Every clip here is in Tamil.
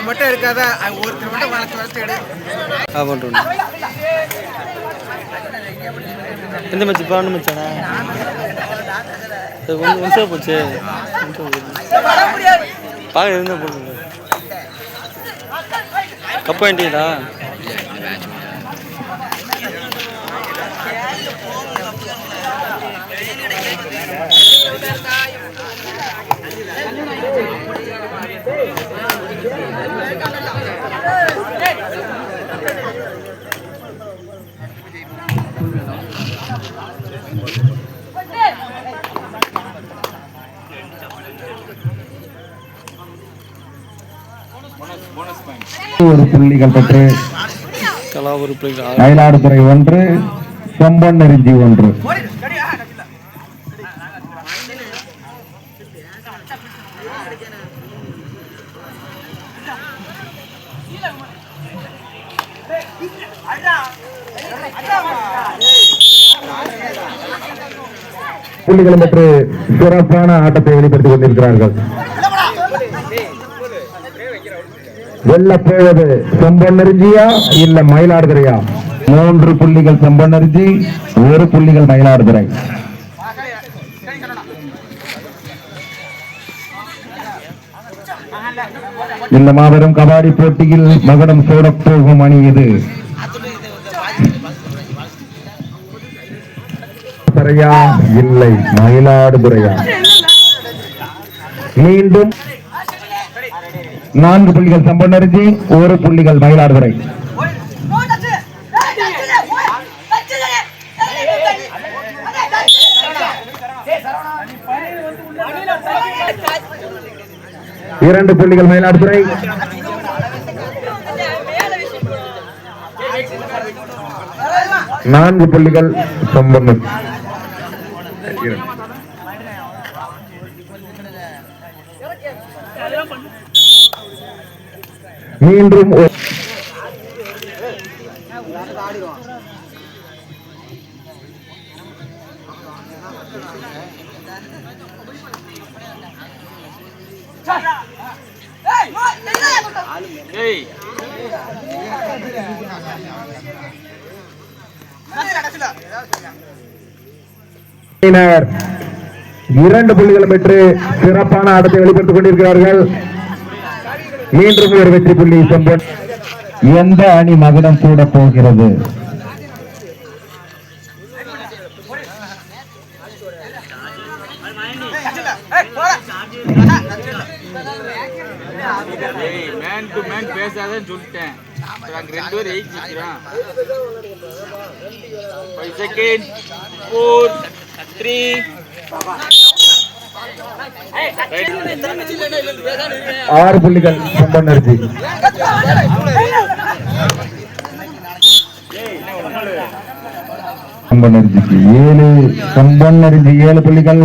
மட்டும் இருக்காதா ஒருத்தர் மட்டும் வளர்த்து வளர்த்து எடு. எந்த மச்சி பாண்டு மச்சானா இது போச்சு. பார்க்க இருந்தா போடுங்க கப் வாங்கிட்டீங்களா? புள்ளிகள் பெற்று ஒரு மயிலாடுதுறை ஒன்று செம்பொன்னெறிஞ்சி ஒன்று. புள்ளிகள் பெற்று சிறப்பான ஆட்டத்தை வெளிப்படுத்திக் கொண்டிருக்கிறார்கள். வெல்லப் போவது செம்பொன்னெறிஞ்சியா இல்ல மயிலாடுதுறையா? மூன்று புள்ளிகள் செம்பொன்னெறிஞ்சி ஒரு புள்ளிகள் மயிலாடுதுறை. இந்த மாபெரும் கபாடி போட்டியில் மகுடம் சூடப் போகும் அணி இது. இல்லை. மயிலாடுதுறையா? மீண்டும் நான்கு புள்ளிகள் சம்பன்னரிஜி ஒரு புள்ளிகள் மயிலாடுதுறை. இரண்டு புள்ளிகள் மயிலாடுதுறை நான்கு புள்ளிகள் சம்பந்தம். மீண்டும் ஒரு- இரண்டு புள்ளிகள் பெற்று சிறப்பான ஆட்டத்தை வெளிப்படுத்திக் கொண்டிருக்கிறார்கள். மீண்டும் ஒரு வெற்றி புள்ளி செம்பன். எந்த அணி மகுடம் சூட போகிறது? மேன் டு மேன் பேசாதன்னு சொல்லிட்டேன். நாங்கள் ரெண்டு பேரும் எயிட் நிற்கிறோம் ஃபைவ் செகண்ட் ஃபோர் த்ரீ ஆறு புள்ளிகள் செம்பன்னரிசி செம்பன்னரிசிக்கு ஏழு செம்பன்னரிசி ஏழு புள்ளிகள்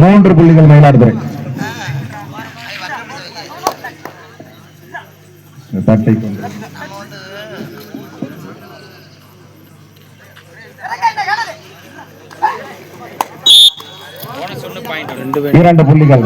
மூன்று புள்ளிகள் மயிலாடுதுறை தட்டை கொண்டு. இரண்டு புள்ளிகள்.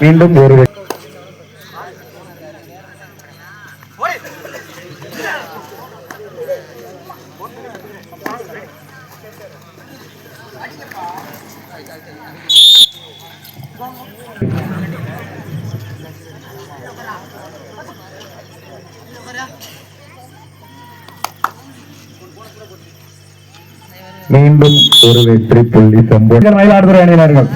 மீண்டும் ஒரு மீண்டும் ஒரு வெற்றி புள்ளி சம்போ மயிலாடுதுறை அணியினர்கள்.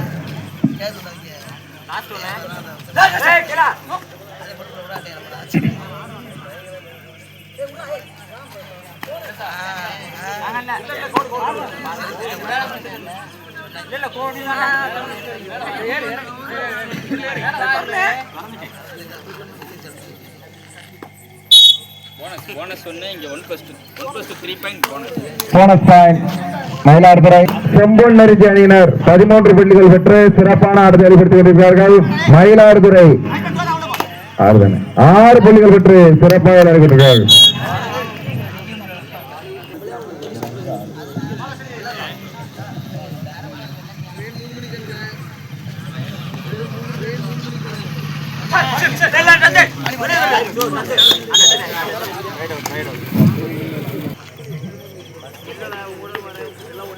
போனஸ் போனஸ் ஒன்று இங்கே one plus two one plus two three point bonus bonus point Mayiladuthurai. Sembon Nerunji அணியினர் பதிமூன்று புள்ளிகள் பெற்று சிறப்பான ஆட்டத்தை வெளிப்படுத்திக் கொண்டிருக்கிறார்கள். மயிலாடுதுறை. ஆறு புள்ளிகள் பெற்று சிறப்பாக விளையாடுகிறார்கள்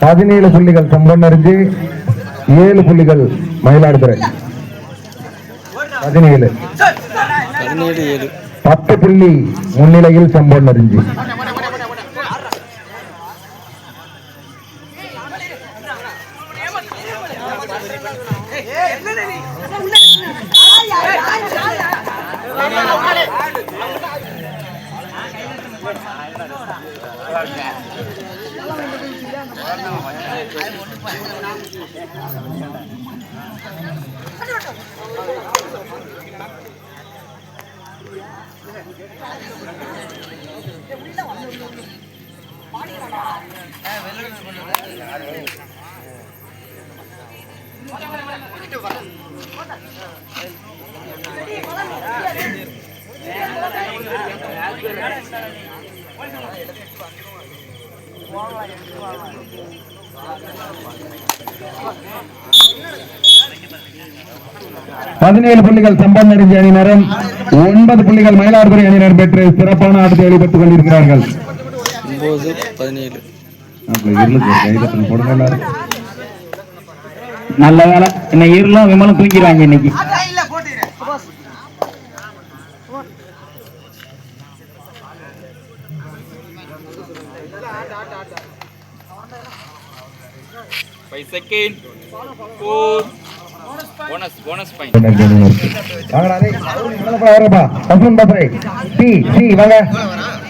பதினேழு புள்ளிகள் செம்பொன் நெருஞ்சி ஏழு புள்ளிகள் மயிலாடுதுறை. பதினேழு. பத்து புள்ளி முன்னிலையில் செம்பொன் நெருஞ்சி பதினேழு புள்ளிகள் செம்பொன் நெருஞ்சி அணியினரும் ஒன்பது புள்ளிகள் மயிலாடுதுறை அணியினர் பெற்று சிறப்பான ஆட்டத்தை வெளிப்படுத்திக் கொண்டிருக்கிறார்கள். பதினேழு. நல்ல வேலை. இன்னைக்கு இருளும் விமலும் தூக்கிடுவாங்க இன்னைக்கு. Five second four bonus bonus point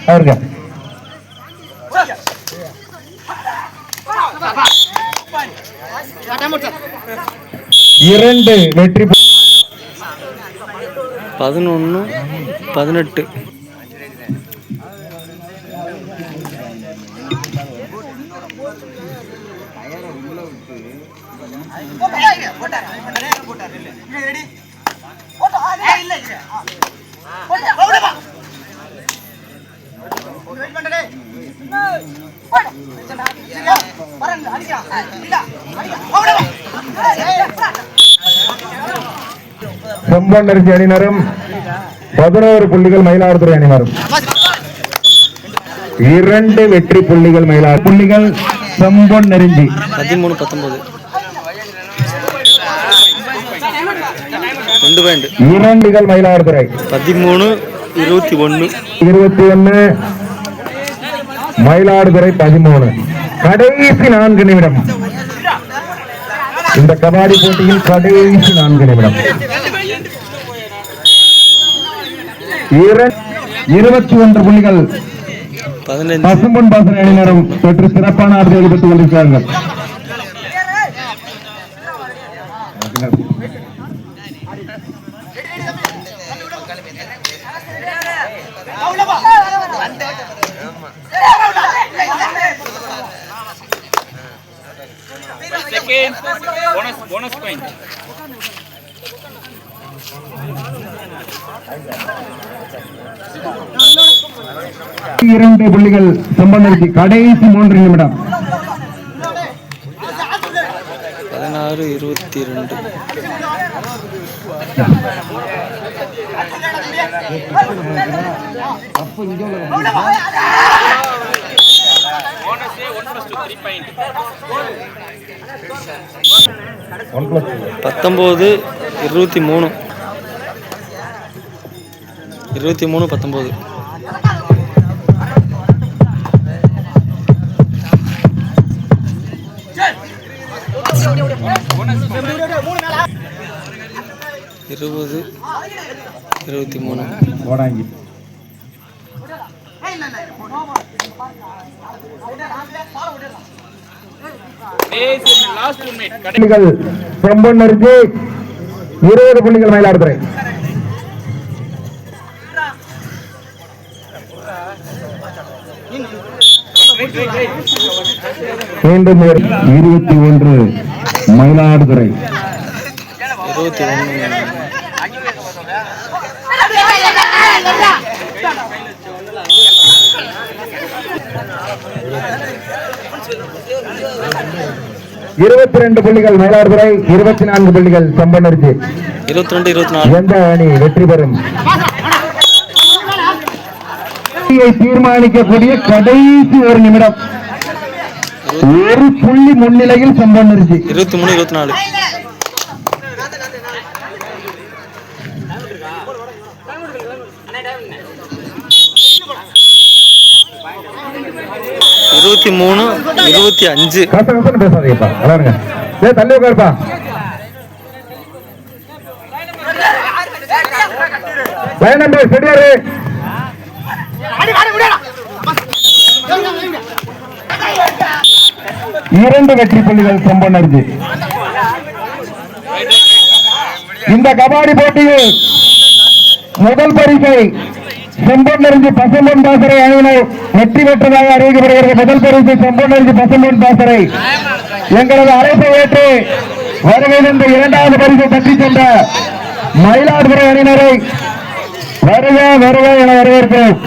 அவருக்கு இரண்டு வெற்றி பு- பதினொன்று பதினெட்டு. செம்பொன் நெருஞ்சி அணியினரும் பதினோரு புள்ளிகள் மயிலாடுதுறை அணியினரும் இரண்டு வெற்றி புள்ளிகள் மயிலாடு புள்ளிகள் செம்பொன் நெருஞ்சி பதிமூணு பத்தொன்பது. ரெண்டு பாயிண்ட் இரண்டுகள் மயிலாடுதுறை. பதிமூணு இருபத்தி ஒன்று இருபத்தி ஒன்னு. மயிலாடுதுறை பதிமூணு. கடைசி நான்கு நிமிடம். இந்த கபாடி போட்டியில் கடைசி நான்கு நிமிடம். இர- இருபத்தி ஒன்று புள்ளிகள். பசும்பொன் பாசன அணியினரும் பெற்று சிறப்பான ஆட்டத்தை வெளிப்படுத்திக் கொண்டிருக்கிறார்கள். செகண்ட் போனஸ் போனஸ் பாயிண்ட் இரண்டு புள்ளிகள் செம்பனருக்கு கடைசி மூன்று நிமிடம். பதினாறு இருபத்தி ரெண்டு போனஸே one plus two three point பத்தொம்போது இருபத்தி மூணு. இருபத்தி மூணு பத்தொம்போது. இருபது இருபத்தி மூணு. செம்பொன்னருக்கு இருபது புள்ளிகள் மயிலாடுதுறை. மீண்டும் இருபத்தி ஒன்று மயிலாடுதுறை. இருபத்தி ஒன்று. இருபத்தி ரெண்டு புள்ளிகள் மயிலாடுதுறை இருபத்தி நான்கு புள்ளிகள் செம்பொன்னருக்கு இருபத்தி ரெண்டு இருபத்தி நாலு எந்த அணி வெற்றி பெறும்? தீர்மானிக்கக்கூடிய கடைசி ஒரு நிமிடம். ஒரு புள்ளி முன்னிலையில் செம்பொன்னருக்கு இருபத்தி மூணு இருபத்தி நாலு. இருபத்தி மூணு இருபத்தி அஞ்சு. பேசாதீங்கப்பா. இரண்டு வெற்றி புள்ளிகள் செம்பனர்ஜி இந்த கபாடி போட்டியில் முதல் பரிசை செம்பொன்னறிஞ்சி பசம்பொன் பாசறை அணியினர் வெற்றி பெற்றதாக அறிவிக்கப்படுகிறது. முதல் பரிசு செம்பொன்னறிஞ்சி பசம்பொன் பாசறை. எங்களது அழைப்பை ஏற்று வருகை தந்த இரண்டாவது பரிசு தட்டி சென்ற மயிலாடுதுறை அணியினரை வருக வருக என வரவேற்கிறோம்.